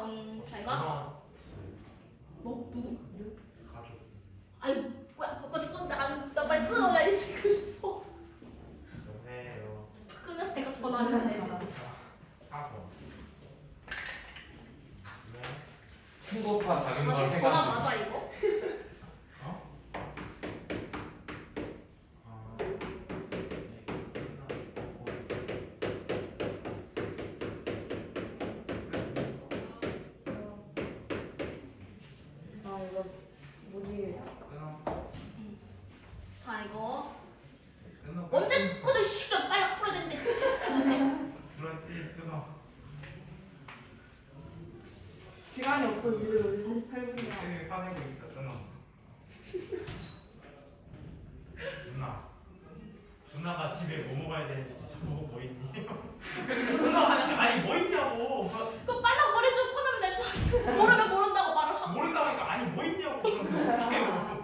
4번 잘 봐. 전화 뭐 누구? 가족 아이 뭐야 바빠 죽었는데 안나 빨리 끊어야지 지고 싶어. 여보세요 끊으니까 전화를 해. 4번 네큰 것과 작은 걸 아니 전화 해가지고 맞아 이거? 아 이거 뭐지? 자 이거. 언제 끊어? 시간 빨리 풀어야 되는데. 그렇지? 끊어. 시간이 없어 지금 우리 48분이야. 쌤이 화내고 있어. 끊어. 누나. 누나가 집에 뭐 먹어야 되는지 저보고 뭐 있니? 그래서 누나가 하니까 아니 뭐 있냐고. 그 빨라 머리 좀 끊으면 될 거. 모르면 모른다고 말을 하고. 모른다고 하니까 아니 뭐 있냐고 그러면 어떡해요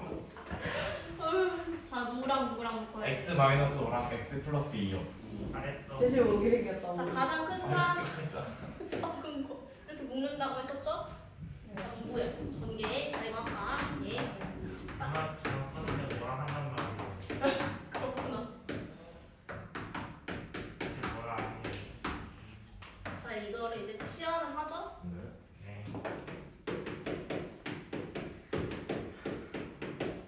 어휴, 자 누구랑 누구랑 돼? x 마이너스 5랑 x 플러스 2요 잘했어 제시 오게 생겼다. 자 가장 큰 사람 진짜 적은 거 이렇게 묶는다고 했었죠? 자 누구야? 전개 아까 예저랑 끊는데 뭐라 한단 말이야 그렇구나. 뭐라 안 해. 자 이거를 이제 치환을 하죠? 네.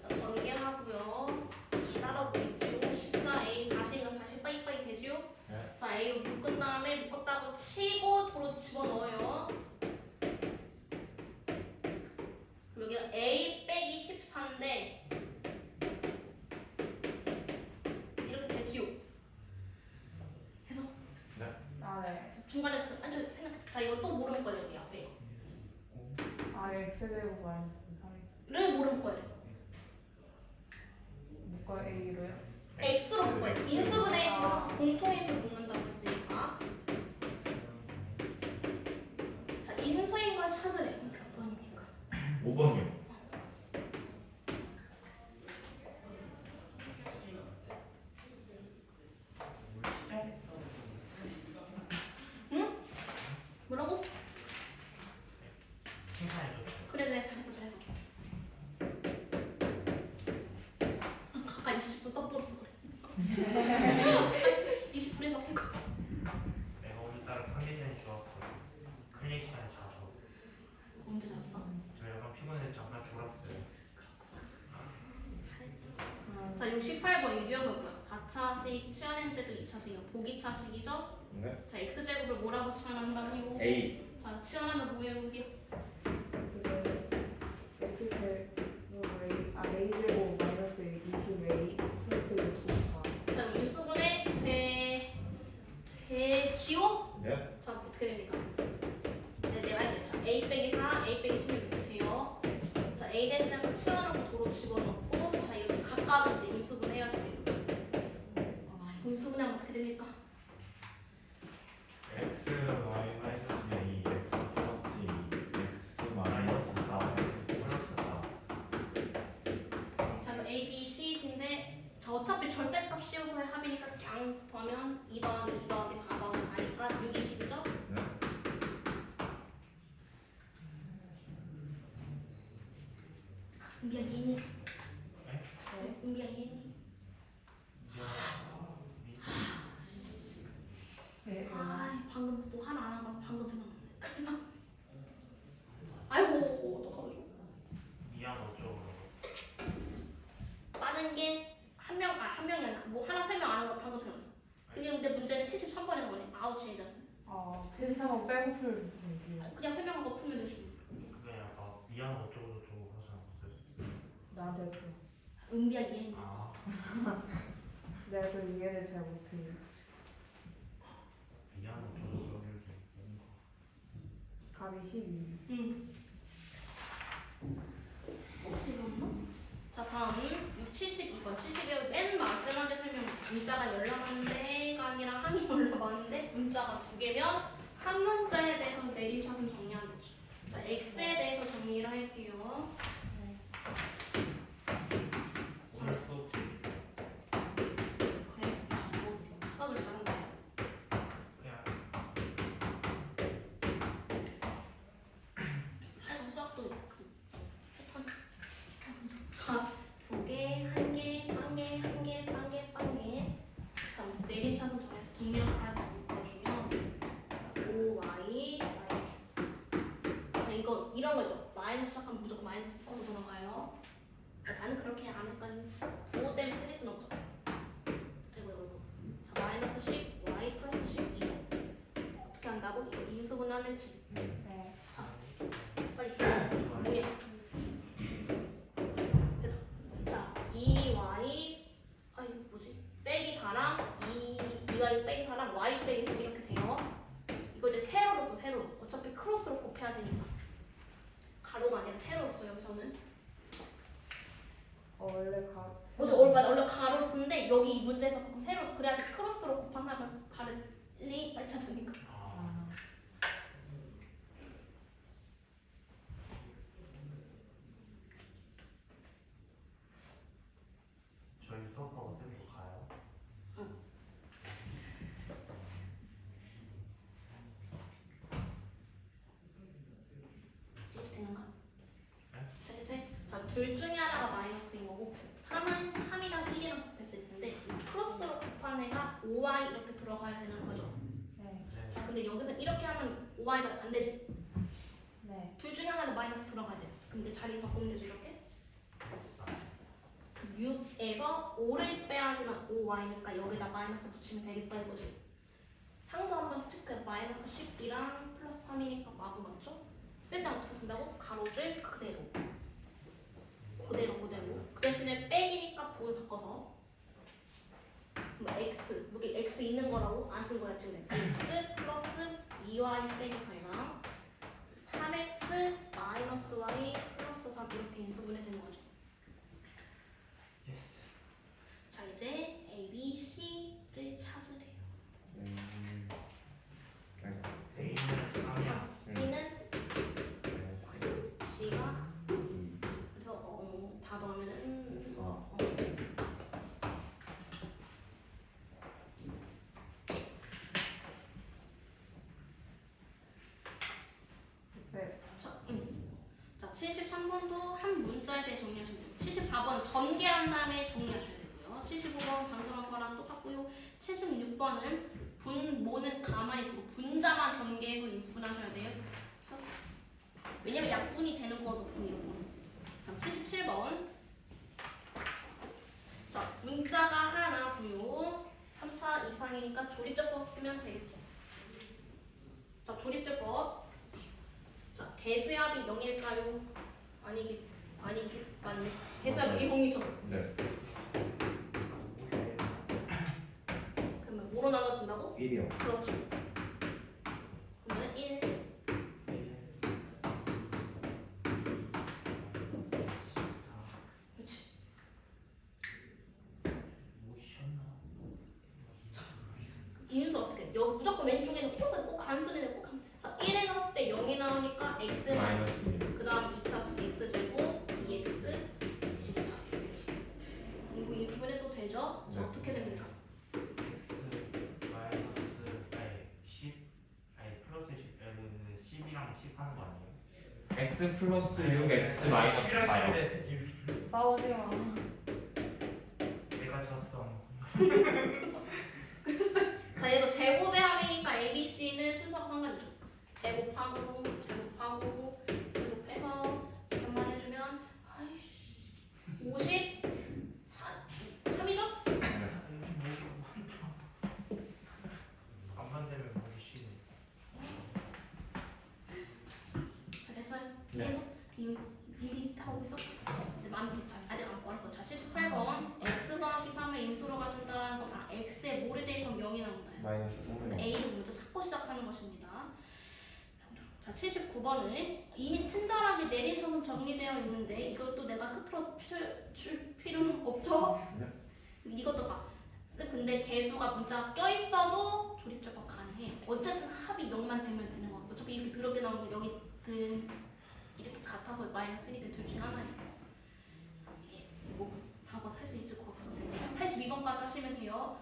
자, 전개하고요. 따라오겠죠. 14A 40은 40 빠이빠이 되죠? 네. 자 A로 묶은 다음에 묶었다고 치고 도로 집어넣어요. 그럼 여기가 A 빼기 14인데 이렇게 되지요. 해서 아 네. 중간에 그 안쪽 생각. 자 이거 또 모르는 거예요 여기 앞에. 아 x 제곱 마이너스 3 를 모르는 거예요. 묶어 a로요? X로 묶어요. X. 인수분해 아. 공통인수 묶는 18번이 유형은 보여. 4차식 시연했을 때도 2차식이고 보기 차식이죠. 네. 자, x제곱을 뭐라고 치환한다고요? A. 자, 치환하면 뭐예요, 여기? 아, 인수분해하면 어떻게 됩니까? x 마이너스 2 x 플러스 2 x 마이너스 4 x 플러스 4 자 그래서 a, b, c, d인데 자 어차피 절대값 씌워서의 합이니까 그냥 더하면 2 더하기 2 더하기 4 더하기 4니까 6, 20이죠? 네 은비야 이해니? 네? 은비야 이해니? 네, 아 방금 또 하나 안 한 거 방금 생각났네 큰일 나 아이고 어떡하죠 미안 어쩌고. 빠진 게 한 명, 아 한 명이 아니라 뭐 하나 세 명 안 한 거 방금 생각났어 그게 근데 문제는 73번에서 뭐냐 아웃이잖아 아 세상은 빼고 풀면 되지 그냥 세 명 한 거 풀면 되지 그게 미안 어쩌고 저쩌고 하잖아. 나한테 했어 은비야 이해니 아. 내가 그 이해를 잘 못해 미안 어쩌고 저쩌고 답이 12 응. 없나? 자 다음 6, 72번 72번 맨 마지막에 설명 문자가 열람하는데가 아니라 항이 열람하는데 문자가 두 개면 한 문자에 대해서 내림차순 정리하는 자 x에 대해서 정리를 할게요 시작하면 무조건 마이너스 묶어서 들어가요. 자, 나는 그렇게 안할 거니. 부호 때문에 틀릴 순 없죠. 아이고, 아이고. 자, 마이너스 10, y 플러스 12. 어떻게 한다고? 이거 인수분 하는지. 네. 빨리. 뭐야? 됐다. 자, 2y 아니 뭐지? 빼기 4랑 2 2y 빼기 4랑 y 빼기 3 이렇게 돼요. 이거 이제 세로로 써 세로. 어차피 크로스로 곱해야 되니까. 가로가 아니라 세로로 써 여기서는. 어, 원래 가. 뭐죠? 원래 원래 여기 이 문제에서 조금 세로 그래야지 크로스로 곱하면 다른리 빨리 찾으니까. 아, 아, 저희 수업하고 쌤도 가요? 이렇게 되는가? 네? 자, 이제 자, 둘 중에 하나가 마이너스인 거고 3은 3이랑 1이랑 곱했을 텐데 이 크로스로 곱한 애가 5y 이렇게 들어가야 되는 거죠. 네. 네. 자, 근데 여기서 이렇게 하면 5y가 안 되지. 네. 둘 중에 하나는 마이너스 들어가야 돼. 근데 자리 바꾸면 되죠, 이렇게. 6에서 5를 빼야지만 5y니까 여기다 마이너스 붙이면 되겠다 이거지. 상수 한번 체크해. 마이너스 10이랑 플러스 3이니까 마구 맞죠? 쓸 때 어떻게 쓴다고? 가로줄 그대로. 그대로 그대로. 그 대신에 빼기니까 부을 바꿔서 뭐 x 여기 x 있는 거라고 안쓴 거야 지금 x 플러스 2y 빼기 4랑 3x 마이너스 y 플러스 3 이렇게 인수분해 되는 거죠. 예스. 자 이제 A, B, C를 찾으래요. 음. 네. A는 3이야. B는 네. C가 이, 그래서 어, 다 더하면은 사. 어, 네. 자, 음. 자 73번도 한 문자에 대해 정리하시면 돼요. 74번 전개한 다음에 정리하셔야 되고요. 75번 방금 한 거랑 똑같고요. 76번은 분모는 가만히 두고 분자만 전개해서 인수분하셔야 돼요. 왜냐면 약분이 되는 거거든요. 이런 거는. 다음 77번. 자, 문자가 하나고요. 3차 이상이니까 조립제법 쓰면 되겠죠. 자, 조립제법. 자, 대수압이 0일까요? 아니기 아니기 아니. 맞아요. 0이죠. 네. 그러면 뭐로 나눠준다고? 1이요. 그렇죠. 그러면 1 그렇지. 인수 어떻게? 해? 여기 무조건 왼쪽에는 꼭 써야 꼭안 쓰는 애꼭 하 x 플러스 6 x 마이너스 4요. 요 싸우지 마. 내가 졌어. 자, 얘도 제곱의 합이니까 A, B, C는 순서가 상관없죠. 제곱하고, 제곱하고, 제곱해서 이것만 해주면 아이씨 50, 3이죠? 네. 안만 되면 보기 쉬워. 자, 됐어요? 네. 계속 이 일이 하고 있어? 이제 많이 비슷해. 아직 안 알았어. 자, 78번 x 더하기 3을 인수로 가준다는 건 아, x의 모를 대입하면 0이 나온다. 마이너스 그래서 3. A를 먼저 찾고 시작하는 것입니다. 자, 79번을 이미 친절하게 내림선은 정리되어 있는데 이것도 내가 흐트러 줄, 줄 필요는 없죠? 네. 이것도 봐. 쓱 근데 개수가 문자가 껴있어도 조립제법 가능해. 어쨌든 합이 0만 되면 되는 거. 어차피 이렇게 더럽게 나오는 거 여기 든 이렇게 같아서 마이너스 1이든 둘 중에 하나예요. 예, 뭐 답은 할 수 있을 것 같은데. 82번까지 하시면 돼요.